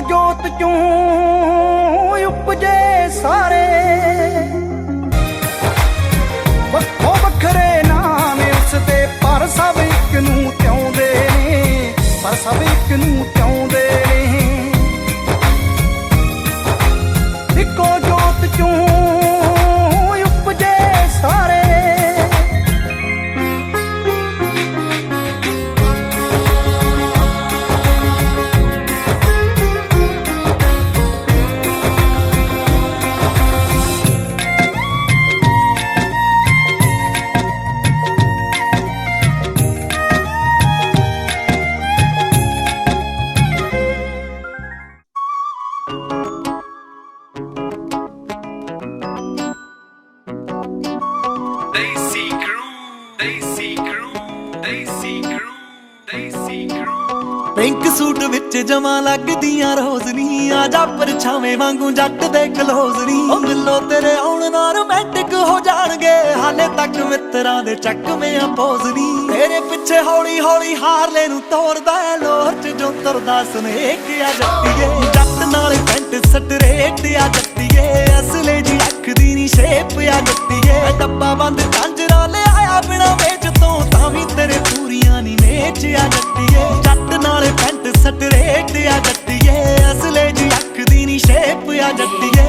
ਜੋਤ ਚੋਂ ਉਪਜੇ ਸਾਰੇ। ਵੱਖੋ ਵੱਖਰੇ ਨਾਮ ਉਸ ਤੇ ਪਰ ਸਭ ਇੱਕ ਨੂੰ ਤਿਉਂਦੇ ਨੇ, ਪਰ ਸਭ ਇੱਕ ਨੂੰ ਪਿੰਕ ਸੂਟ ਵਿੱਚ ਜਮਾ ਲੱਗਦੀਆਂ ਰੋਜ਼ ਨਹੀਂ ਆ ਜਾ ਪਰਛਾਵੇਂ ਵਾਂਗੂ ਜੱਟ ਦੇ ਕਲੋਜ਼ ਨਹੀਂ ਉਹ ਮਿਲੋ ਤੇਰੇ ਆਉਣ ਨਾਲ ਰੋਮੈਂਟਿਕ ਹੋ ਜਾਣਗੇ, ਹਾਲੇ ਤੱਕ ਮਿੱਤਰਾਂ ਦੇ ਚੱਕਵੇਂ ਆ ਪੋਜ਼ ਨਹੀਂ ਤੇਰੇ ਪਿੱਛੇ ਹੌਲੀ ਹੌਲੀ ਹਾਰਲੇ ਨੂੰ ਤੋੜਦਾ ਲੋਹਰ ਚ ਜੋ ਤਰਦਾ ਸੁਨੇਕ ਆ ਜੱਟੀਏ। ਜੱਟ ਨਾਲ ਪੈਂਟ ਸਟਰੇਟ ਆ ਜੱਟੀਏ, ਅਸਲੇ ਜੀ ਅੱਖ ਦੀ ਨਹੀਂ ਸ਼ੇਪ ਆ ਜੱਟ ਜੱਟੀਏ ਡੱਬਾ ਬੰਦ ਕਾਂਜਰਾ ਲੈ ਬਿਨਾ ਵੇਚ ਤੋਂ, ਤਾਂ ਵੀ ਤੇਰੇ ਪੂਰੀਆਂ ਨੀ ਮੇਚ ਜੱਟੀਏ। ਜੱਟ ਨਾਲ ਪੈਂਟ ਸਟਰੇਟ ਆ ਜੱਟੀਏ। ਅਸਲੇ ਜੀ ਅੱਖ ਦੀ ਨੀ ਸ਼ੇਪ ਆ ਜੱਟੀਏ।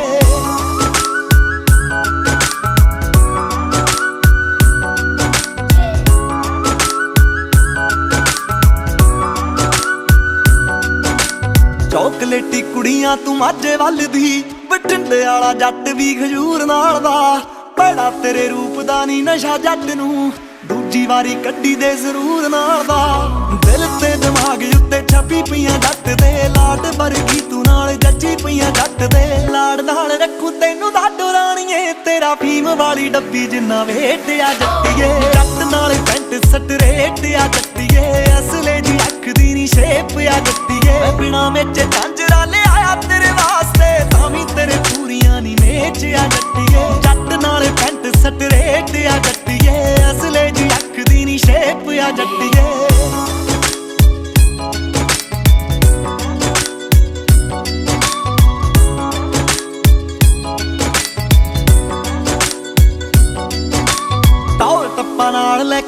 ਚੌਕਲੇਟੀ ਕੁੜੀਆਂ ਤੂੰ ਮਾਝੇ ਵੱਲ ਦੀ ਬਟਿੰਡੇ ਵਾਲਾ ਜੱਟ ਵੀ ਖਜੂਰ ਨਾਲ ਦਾ। ਬੜਾ ਤੇਰੇ ਰੂਪ ਦਾ ਨੀ ਨਸ਼ਾ ਜੱਟ ਨੂੰ। ਦੂਜੀ ਵਾਰੀ ਕੱਢੀ ਦੇ ਜ਼ਰੂਰ ਨਾਲ ਦਾ। ਦਿਲ ਤੇ ਦਿਮਾਗ ਉੱਤੇ ਛਪੀ ਪਈਆਂ ਜੱਟ ਦੇ। ਲਾਡ ਵਰਗੀ ਤੂੰ ਨਾਲ ਜੱਜੀ ਪਈਆਂ ਜੱਟ ਦੇ। ਲਾੜ ਨਾਲ ਰੱਖੂ ਤੈਨੂੰ ਦਾਡੋ ਰਾਣੀਏ। ਤੇਰਾ ਫੀਮ ਵਾਲੀ ਡੱਬੀ ਜਿੰਨਾ ਵੇਟ ਆ ਜੱਟੀਏ। ਜੱਟ ਨਾਲ ਪੈਂਟ ਸਟਰੇਟ ਆ ਜੱਟੀਏ। ਅਸਲੇ ਜੀ ਅੱਖ ਦੀ ਨੀ ਸ਼ੇਪ ਆ ਜੱਟੀਏ। ਬਿਨਾ ਵਿੱਚ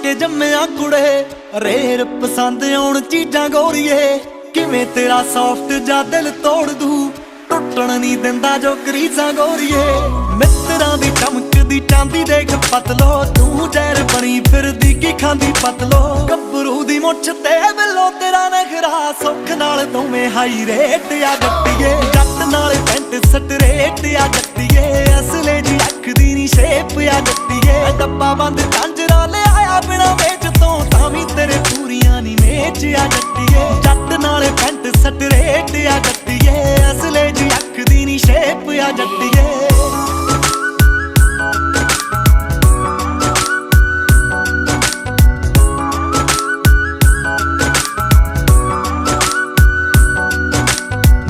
ਕੇ ਜੰਮਿਆ ਕੁੜੇ। ਰੇਰ ਪਸੰਦ ਆਉਣ ਚੀਜ਼ਾਂ ਗੋਰੀਏ। ਕਿਵੇਂ ਤੇਰਾ ਸੌਫਟ ਜਾਂ ਦਿਲ ਤੋੜ ਦੂ। ਟੁੱਟਣ ਨਹੀਂ ਦਿੰਦਾ ਜੋ ਗਰੀਜ਼ਾਂ ਗੋਰੀਏ। ਮਿੱਤਰਾਂ ਦੀ ਚਮਕਦੀ ਚਾਂਦੀ ਦੇਖ ਪਤਲੋ। ਤੂੰ ਜ਼ਹਿਰ ਬਣੀ ਫਿਰਦੀ ਕੀ ਖਾਂਦੀ ਪਤਲੋ। ਗੱਭਰੂ ਦੀ ਮੁੱਛ ਤੇ ਬਿੱਲੋ ਤੇਰਾ ਨਖਰਾ। ਸੁੱਖ ਨਾਲ ਦੋਵੇਂ ਹਾਈ ਰੇਟ ਆ ਜੱਟੀਏ। ਜੱਟ ਨਾਲ ਪੈਂਟ ਸਟਰੇਟ ਆ ਜੱਟੀਏ। ਅਸਲੇ ਜੀ ਅੱਖ ਦੀ ਨੀ ਸ਼ੇਪ ਆ ਜੱਟੀਏ। ਡੱਬਾ ਬੰਦ ਕਾਂਜਰਾ ਲੈ ਬਿਨਾ ਵੇਚ ਤੋਂ ਤਾਂ ਵੀ ਤੇਰੇ ਪੂਰੀਆਂ ਨੀ ਮੇਚ ਆ ਜੱਟੀਏ। ਜੱਟ ਨਾਲ ਪੈਂਟ ਸਟਰੇਟ ਆ ਜੱਟੀਏ। ਅਸਲੇ ਜੀ ਅੱਖ ਦੀ ਨੀ ਸ਼ੇਪ ਆ ਜੱਟੀਏ।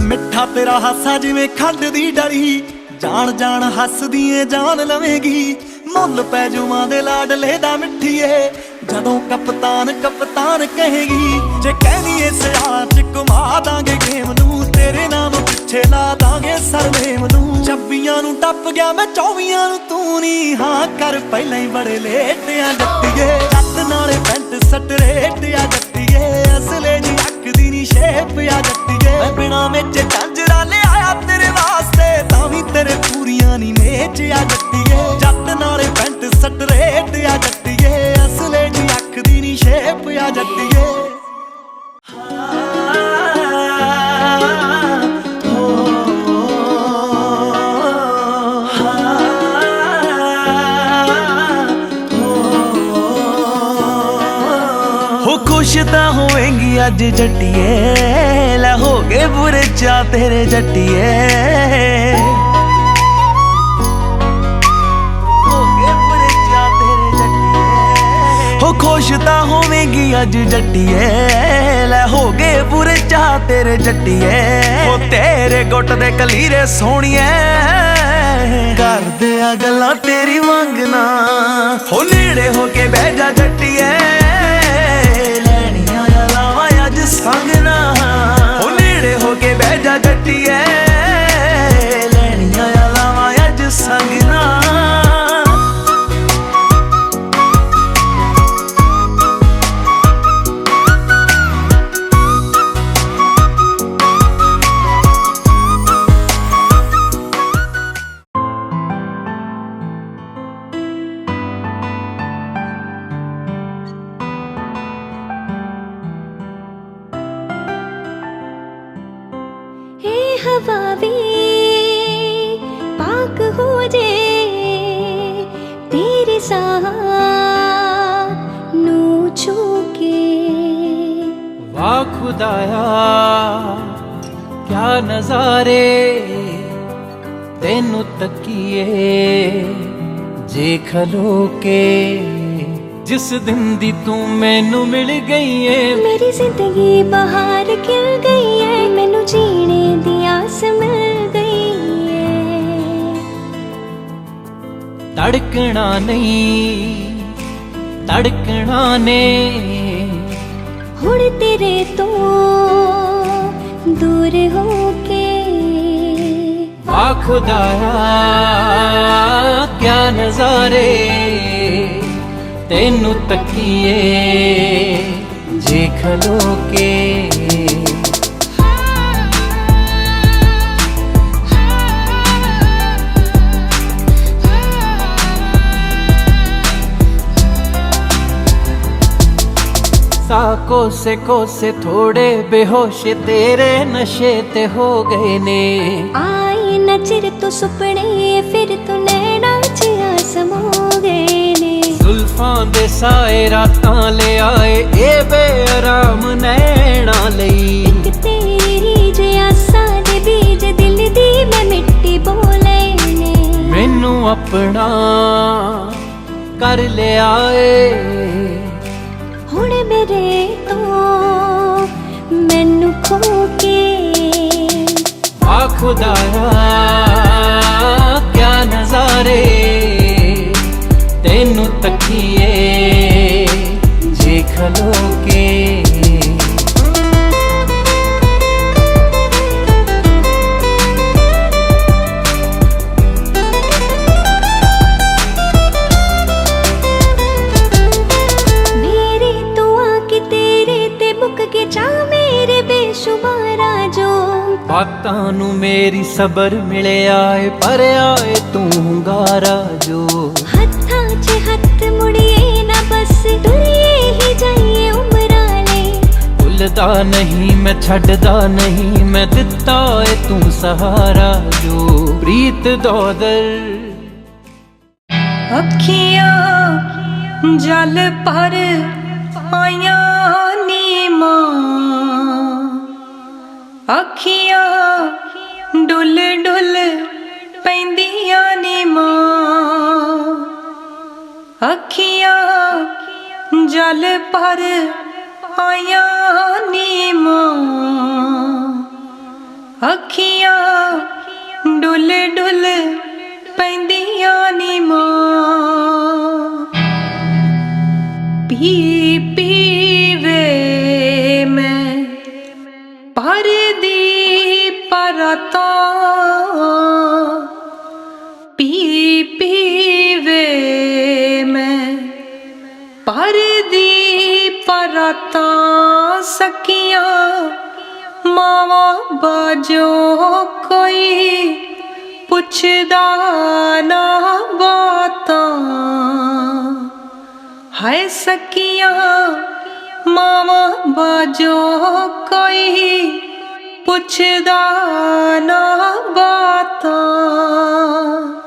ਮਿੱਠਾ ਤੇਰਾ ਹਾਸਾ ਜਿਵੇਂ ਖੰਡ ਦੀ ਡਲੀ ਜਾਣ ਜਾਣ ਹੱਸਦੀ ਏ, ਜਾਨ ਲਵੇਗੀ। ਮੁੱਲ ਪੈ ਜੂਆਂ ਦੇ ਲਾਡਲੇ ਦਾ ਮਿੱਠੀਏ। ਜਦੋਂ ਕਪਤਾਨ ਕਪਤਾਨ ਕਹੇਗੀ, ਜੇ ਕਹਿਨੀ ਏ ਸਿਆਲ ਚ ਘੁਮਾ ਦਾਂਗੇ ਗੇਮ ਨੂੰ, ਤੇਰੇ ਨਾਮ ਪਿੱਛੇ ਲਾ ਦਾਂਗੇ ਸਰਨੇਮ ਨੂੰ। ਚੱਬੀਆਂ ਨੂੰ ਟੱਪ ਗਿਆ ਮੈਂ, ਚੌਵੀਆਂ ਨੂੰ ਤੂੰ ਨਹੀਂ ਹਾਂ, ਕਰ ਪਹਿਲਾਂ ਹੀ ਬੜੇ ਲੇਟ ਆ ਜੱਟੀਏ। ਜੱਟ ਨਾਲੇ ਪੈਂਟ ਸਟਰੇਟ ਆ ਜੱਟੀਏ। ਅਸਲੇ ਜੀ ਅੱਖ ਦੀ ਨੀ ਸ਼ੇਪ ਆ ਜੱਟੀਏ। ਮੈਂ ਬਿਨਾ ਵਿੱਚ ਝਾਂਜਰਾ ਲਿਆਇਆ ਤੇਰੇ ਵਾਸਤੇ। ਤਾਂ ਵੀ ਤੇਰੇ ਪੂਰੀਆਂ ਨਹੀਂ ਮੇਚ ਆ ਜੱਟੀਏ। ਜੱਟ ਨਾਲੇ ਪੈਂਟ ਸਟਰੇਟ ਆ ਜੱਟੀਏ। ਅਸਲੇ ਜੀ ਅੱਖ ਦੀ ਨੀ ਸ਼ੇਪ ਆ ਜੱਟੀਏ। ਹੋ ਖੁਸ਼ ਤਾਂ ਹੋਵੇਂਗੀ ਅੱਜ ਜੱਟੀਏ। ਲੈ ਬੁਰੇ ਚਾ ਤੇਰੇ ਜੱਟੀਏ। ਹੋ ਗਏ ਬੁਰੇ ਚਾ ਤੇਰੇ ਜੱਟੀਏ। ਖੁਸ਼ ਤਾਂ ਹੋਵੇਂਗੀ ਅੱਜ ਜੱਟੀਏ। ਲੈ ਹੋ ਗਏ ਬੁਰੇ ਚਾ ਤੇਰੇ ਜੱਟੀਏ। ਉਹ ਤੇਰੇ ਗੁੱਟ ਦੇ ਕਲੀਰੇ ਸੋਹਣੀਏ। ਕਰਦੇ ਆ ਗੱਲਾਂ ਤੇਰੀ ਮੰਗਣਾ ਹੋ ਨੇੜੇ ਹੋ ਕੇ ਬਹਿ ਜਾ ਹਵਾ ਹੋ ਨਜ਼ਾਰੇ ਤੈਨੂੰ ਤੱਕੀਏ ਜੇ ਖਲੋ ਕੇ ਜਿਸ ਦਿਨ ਦੀ ਤੂੰ ਮੈਨੂੰ ਮਿਲ ਗਈ ਏ। ਮੇਰੀ ਜ਼ਿੰਦਗੀ ਬਹਾਰ ਖਿਲ ਗਈ ਏ ਮੈਨੂੰ ਜੀਣੇ ਦੀ ਗਈ ਹੈ ਤੜਕਣਾ ਨੇ ਹੁਣ ਤੇਰੇ ਤੋਂ ਦੂਰ ਹੋ ਕੇ ਵਾ ਖੁਦਾਇਆ ਕਿਆ ਨਜ਼ਾਰੇ ਤੈਨੂੰ ਤੱਕੀਏ ਜੇ ਖਲੋ ਕੇ ਸਾ ਕੋਸੇ ਕੋਸੇ ਥੋੜੇ ਬੇਹੋਸ਼ ਤੇਰੇ ਨਸ਼ੇ ਤੇ ਹੋ ਗਏ ਨੇ। ਆਈ ਨਾ ਚਿਰ ਤੂੰ ਸੁਪਨੇ ਫਿਰ ਤੂੰ ਨੈਣਾ ਚ ਆਸਮੋ ਗਏ ਨੇ। ਜ਼ੁਲਫਾਂ ਦੇ ਸਾਏ ਰਾਤਾਂ ਲੈ ਆਏ ਇਹ ਬੇਆਰਾਮ ਨੈਣਾ ਲਈ। ਇੱਕ ਤੇਰੀ ਜਿਆਸਾਂ ਦੇ ਬੀਜ ਦਿਲ ਦੀ ਮੈਂ ਮਿੱਟੀ ਬੋਲੇ ਨੇ। ਮੈਨੂੰ ਆਪਣਾ ਕਰ ਲਿਆ ਏ ਖੁਦਾਇਆ ਕਿਆ ਨਜ਼ਾਰੇ ਤੈਨੂੰ ਤੱਕੀਏ। ਜੇ ਖਲੋ ਬਾਤਾਂ ਨੂੰ ਮੇਰੀ ਸਬਰ ਮਿਲਿਆ ਏ ਪਰ ਆਏ ਤੂੰ ਹੁੰਗਾਰਾ ਜੋ। ਹੱਥਾਂ 'ਚ ਹੱਥ ਮੁੜੀਏ ਨਾ ਬਸ ਦੁਨੀਏ ਹੀ ਜਾਈਏ ਉਮਰਾਂ ਲਈ ਭੁੱਲਦਾ ਨਹੀਂ ਮੈਂ ਛੱਡਦਾ ਨਹੀਂ ਮੈਂ ਦਿੱਤਾ ਏ ਤੂੰ ਸਹਾਰਾ ਜੋ। ਪ੍ਰੀਤ ਦੋਦਰ। ਅੱਖੀਆਂ ਜਲ ਪਰ ਆਈਆਂ ਨੀਮਾਂ। ਅੱਖੀਆਂ ਡੁੱਲ ਡੁੱਲ ਪੈਂਦੀਆਂ ਨੀਮਾਂ ਅੱਖੀਆਂ ਜਲ ਪਰ ਆਈਆਂ ਨੀਮਾਂ ਅੱਖੀਆਂ ਡੁੱਲ ਡੁੱਲ ਪੈਂਦੀਆਂ ਨੀ ਮਾਂ। ਪੀ ਪੀ ਪਰਦੀ ਪਰਤਾ। ਪੀ ਪੀਵੇ ਮੈਂ ਪਰਦੀ ਪਰਤਾ ਸਕੀਆਂ। ਮਾਵਾ ਬਾਜੋ ਕੋਈ ਪੁੱਛਦਾ ਨਾ ਬਾਤਾਂ। ਹਾਏ ਸਕੀਆਂ, ਮਾਵਾ ਬਾਜੋ ਕੋਈ ਪੁੱਛਦਾ ਨਾ ਬਾਤਾਂ।